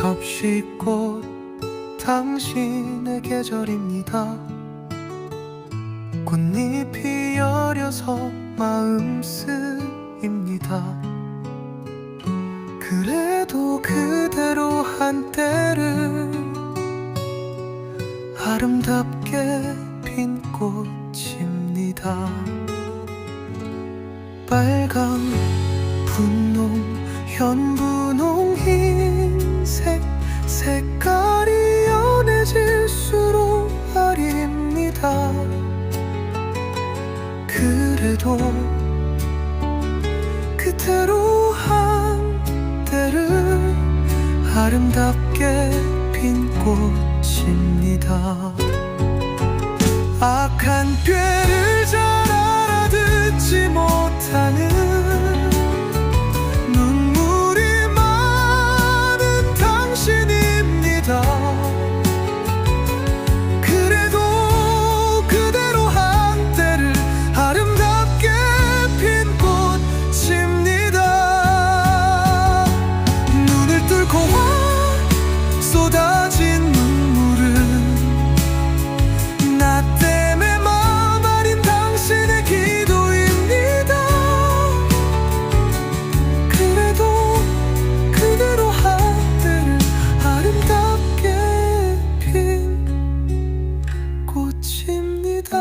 접시꽃 당신의 계절입니다. 꽃잎이 여려서 마음 쓰입니다. 그래도 그대로 한때를 아름답게 핀 꽃입니다. 빨강 분홍 현분홍 흰 그래도 그대로 한때를 아름답게 핀 꽃입니다. 악한 꾀를 쏟아진 눈물은 나 때문에 마버린 당신의 기도입니다. 그래도 그대로 한때를 아름답게 핀 꽃입니다.